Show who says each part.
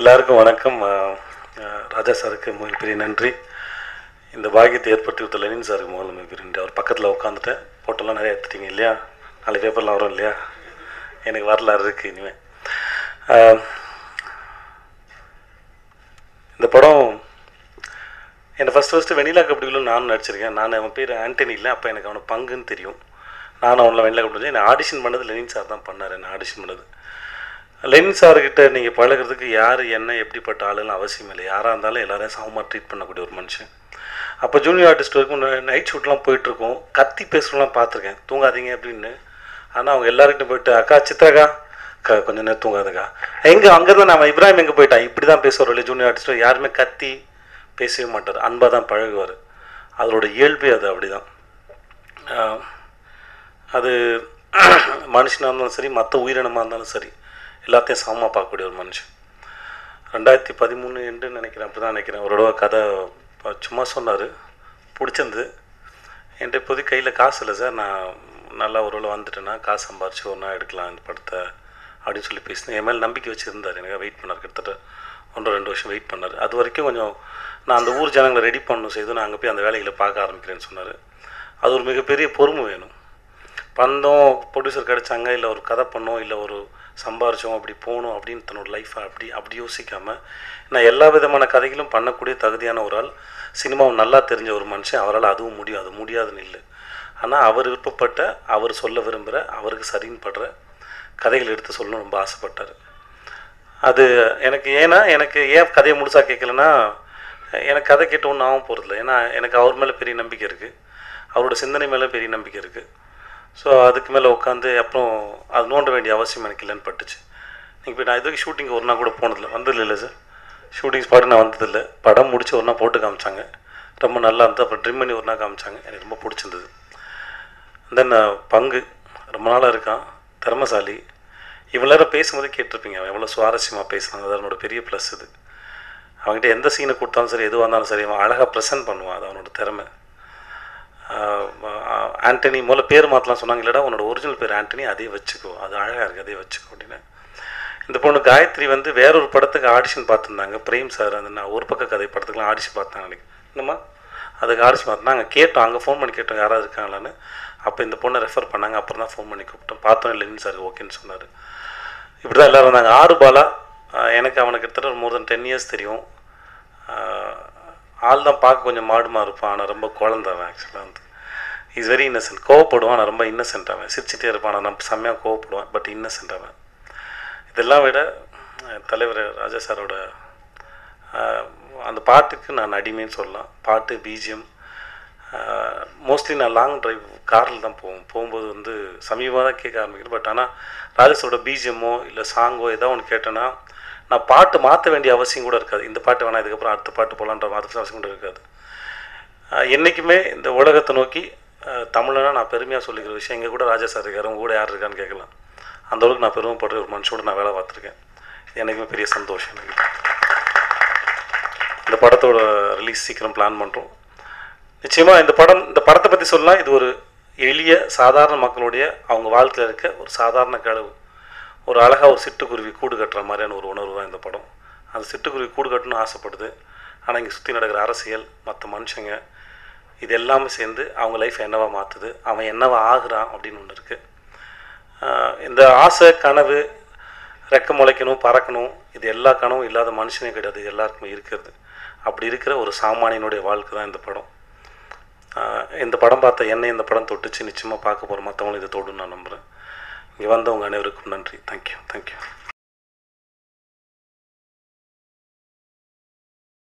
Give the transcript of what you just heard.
Speaker 1: எல்லாருக்கும் வணக்கம். ராஜா சாருக்கு மிகப்பெரிய நன்றி. இந்த பாக்கியத்தை ஏற்படுத்தி கொடுத்த லெனின் சாருக்கு முதல்ல மிகப்பெரிய நன்றி. அவர் பக்கத்தில் உட்காந்துட்டேன் போட்டோலாம் நிறைய எடுத்துட்டீங்க இல்லையா? நாலு பேப்பர்லாம் வரும் இல்லையா? எனக்கு வரலாறு இருக்குது இனிமேல் இந்த படம் என்னை ஃபஸ்ட்டு ஃபஸ்ட்டு வெண்ணிலா கபடிகளும் நானும் நடிச்சிருக்கேன். நான் அவன் பேர் ஆண்டனி இல்லை. அப்போ எனக்கு அவனை பங்குன்னு தெரியும். நானும் அவனில் வெண்ணிலா கபடி என்னை ஆடிஷன் பண்ணது லெனின் சார் தான் பண்ணார். என்ன ஆடிஷன் பண்ணது. லெனின் சார்கிட்ட நீங்கள் பழகுறதுக்கு யார் என்ன எப்படிப்பட்ட ஆளுன்னு அவசியம் இல்லை. யாராக இருந்தாலும் எல்லாரையும் சமமாக ட்ரீட் பண்ணக்கூடிய ஒரு மனுஷன். அப்போ ஜூனியர் ஆர்டிஸ்ட் வரைக்கும் நைட் ஷூட்லாம் போயிட்டுருக்கோம். கத்தி பேசுகிறலாம் பார்த்துருக்கேன். தூங்காதீங்க அப்படின்னு. ஆனால் அவங்க எல்லாருக்கிட்ட போயிட்டு அக்கா சித்ராக்கா க கொஞ்சம் நேரம் தூங்காதுக்கா. எங்கே அங்கேருந்து நம்ம இப்ராஹிம் எங்கே போயிட்டான்? இப்படி தான் பேசுவார் இல்லை ஜூனியர் ஆர்டிஸ்ட் யாருமே கத்தி பேசவே மாட்டார். அன்பாக தான் பழகுவார். அதோட இயல்பு அது அப்படி தான் அது மனுஷனாக இருந்தாலும் சரி மற்ற உயிரினமாக இருந்தாலும் சரி. எல்லாத்தையும் சமமாக பார்க்கக்கூடிய ஒரு மனுஷன். ரெண்டாயிரத்தி பதிமூணு என்று நினைக்கிறேன் அப்படி தான் நினைக்கிறேன். ஒரு தடவை கதை சும்மா சொன்னார். பிடிச்சிருந்து. என்கிட்ட இப்போதைக்கு கையில் காசு இல்லை சார். நான் நல்லா ஒரு வேளை வந்துட்டேன்னா காசு சம்பாரிச்சு ஒரு நாள் எடுக்கலாம் இந்த படத்தை அப்படின்னு சொல்லி பேசினேன். என் மேலே நம்பிக்கை வச்சுருந்தார் எனக்கு. வெயிட் பண்ணார். கிட்டத்தட்ட ஒன்றரை ரெண்டு வருஷம் வெயிட் பண்ணார். அது வரைக்கும் கொஞ்சம் நான் அந்த ஊர் ஜனங்களை ரெடி பண்ணணும் செய்து நான் அங்கே போய் அந்த வேலைகளை பார்க்க ஆரம்பிக்கிறேன்னு சொன்னார். அது ஒரு மிகப்பெரிய பொறுமை வேணும். பந்தம் ப்ரொடியூசர் கிடைச்சாங்க இல்லை ஒரு கதை பண்ணோம் இல்லை ஒரு சம்பாரித்தோம் அப்படி போகணும் அப்படின்னு தன்னோட லைஃப்பை அப்படி அப்படி யோசிக்காமல் நான் எல்லா விதமான கதைகளும் பண்ணக்கூடிய தகுதியான ஒரு ஆள். சினிமாவை நல்லா தெரிஞ்ச ஒரு மனுஷன். அவரால் அதுவும் முடியும். அது முடியாதுன்னு இல்லை. ஆனால் அவர் விருப்பப்பட்ட அவர் சொல்ல விரும்புகிற அவருக்கு சரின்னு படுற கதைகள் எடுத்து சொல்லணும் ரொம்ப ஆசைப்பட்டார். அது எனக்கு ஏன்னா எனக்கு ஏன் கதையை முழுசாக கேட்கலன்னா எனக்கு கதை கேட்டு ஒன்றும் ஆகும் போகிறதில்ல ஏன்னா எனக்கு அவர் மேலே பெரிய நம்பிக்கை இருக்குது அவரோட சிந்தனை மேலே பெரிய நம்பிக்கை இருக்குது ஸோ அதுக்கு மேலே உட்காந்து அப்புறம் அது நோண்ட வேண்டிய அவசியம் எனக்கு இல்லைன்னு பட்டுச்சு. நீங்கள் போய் நான் இதுக்கு ஷூட்டிங் ஒரு நாள் கூட போனதில்லை. வந்ததில்லை இல்லை சார் ஷூட்டிங் ஸ்பாட்டு நான் வந்ததில்லை. படம் முடிச்சு ஒரு நாள் போட்டு காமிச்சாங்க. ரொம்ப நல்லா இருந்தது. அப்புறம் ட்ரிம் பண்ணி ஒரு நாள் காமிச்சாங்க. எனக்கு ரொம்ப பிடிச்சிருந்தது. தென் பங்கு. ரொம்ப நாளாக இருக்கான். திறமசாலி. இவ்வளோ நேரம் பேசும்போது கேட்டிருப்பீங்க. அவன் எவ்வளோ சுவாரஸ்யமாக பேசுனாங்க அது அவனோட பெரிய ப்ளஸ் இது. அவன்கிட்ட எந்த சீனை கொடுத்தாலும் சரி எதுவாக இருந்தாலும் சரி அவன் அழகாக ப்ரெசென்ட் பண்ணுவான். அது அவனோட திறமை. ஆண்டனி முதல்ல பேர் மாற்றலாம் சொன்னாங்க இல்லைடா உன்னோட ஒரிஜினல் பேர் ஆண்டனி அதே வச்சுக்கோ. அது அழகாக இருக்குது அதே வச்சுக்கோ அப்படின்னு. இந்த பொண்ணு காயத்ரி வந்து வேறொரு படத்துக்கு ஆடிஷன் பார்த்துருந்தாங்க. பிரேம் சார் அந்த நான் ஒரு பக்க கதை படத்துக்குலாம் ஆடிஷன் பார்த்தாங்க அன்றைக்கி என்னம்மா? அதுக்கு ஆடிஷன் பார்த்தோம் நாங்கள் கேட்டோம் அங்கே ஃபோன் பண்ணி கேட்டோம் யாராவது இருக்காங்களான்னு. அப்போ இந்த பொண்ணை ரெஃபர் பண்ணாங்க அப்புறம் தான் ஃபோன் பண்ணி கூப்பிட்டோம். பார்த்தோம் இல்லைன்னு சார் ஓகேன்னு சொன்னார். இப்படி தான் எல்லோரும் இருந்தாங்க. ஆறு பாலா எனக்கு அவனுக்கு கிட்டத்தட்ட ஒரு மோர் தென் டென் இயர்ஸ் தெரியும். ஆள் தான் பார்க்க கொஞ்சம் மாடுமா இருப்பான். ஆனால் ரொம்ப குழந்த அவன் ஆக்சுவலாக வந்து. இஸ் வெரி இன்னசென்ட் கோவப்படுவான். ஆனால் ரொம்ப இன்னசென்ட் அவன். சிரிச்சிட்டே இருப்பான். நான் ரொம்ப செம்மையாக கோவப்படுவான். பட் இன்னசென்ட் அவன். இதெல்லாம் விட தலைவர் ராஜா சாரோட அந்த பாட்டுக்கு நான் அடிமைன்னு சொல்லலாம். பாட்டு பிஜிஎம் மோஸ்ட்லி நான் லாங் டிரைவ் காரில் தான் போவோம் போகும்போது வந்து சமீபமாக தான் கேட்க ஆரம்பிக்கிறேன் பட் ஆனால் ராஜேஷோட பிஜிஎம்மோ இல்லை சாங்கோ ஏதோ ஒன்று கேட்டேன்னா நான் பாட்டு மாற்ற வேண்டிய அவசியம் கூட இருக்காது. இந்த பாட்டு வேணாம் இதுக்கப்புறம் அடுத்த பாட்டு போகலான்ற மாற்ற அவசியம் கூட இருக்காது. என்றைக்குமே இந்த உலகத்தை நோக்கி தமிழனா நான் பெருமையாக சொல்லிக்கிற விஷயம் இங்கே கூட ராஜா சார் இருக்கார் கூட யார் இருக்கான்னு கேட்கலாம். அந்த அளவுக்கு நான் பெருமைப்படுற ஒரு மனுஷோட நான் வேலை பார்த்துருக்கேன். இது எனக்குமே பெரிய சந்தோஷம் எனக்கு. இந்த படத்தோட ரிலீஸ் சீக்கிரம் பிளான் பண்ணுறோம் நிச்சயமாக இந்த படம் இந்த படத்தை பற்றி சொல்லலாம் இது ஒரு எளிய சாதாரண மக்களுடைய அவங்க வாழ்க்கையில் இருக்க ஒரு சாதாரண கழுவு ஒரு அழகாக ஒரு சிட்டுக்குருவி கூடு கட்டுற மாதிரியான ஒரு உணர்வு தான் இந்த படம். அந்த சிட்டுக்குருவி கூடு கட்டணும்னு ஆசைப்படுது. ஆனால் இங்கே சுற்றி நடக்கிற அரசியல் மற்ற மனுஷங்க இது எல்லாமே சேர்ந்து அவங்க லைஃப் என்னவா மாற்றுது அவன் என்னவா ஆகுறான் அப்படின்னு ஒன்று இருக்குது இந்த ஆசை கனவு ரெக்க முளைக்கணும் பறக்கணும் இது எல்லா கனவும் இல்லாத மனுஷனே கிடையாது இது எல்லாருக்குமே இருக்கிறது. அப்படி இருக்கிற ஒரு சாமானியனுடைய வாழ்க்கை தான் இந்த படம். இந்த படம் பார்த்த என்னை இந்த படம் தொட்டுச்சு நிச்சயமாக பார்க்க போகிற மற்றவங்களும் இதை தொடுன்னு நான் நம்புகிறேன் இங்கே வந்தவங்க அனைவருக்கும் நன்றி. Thank you thank you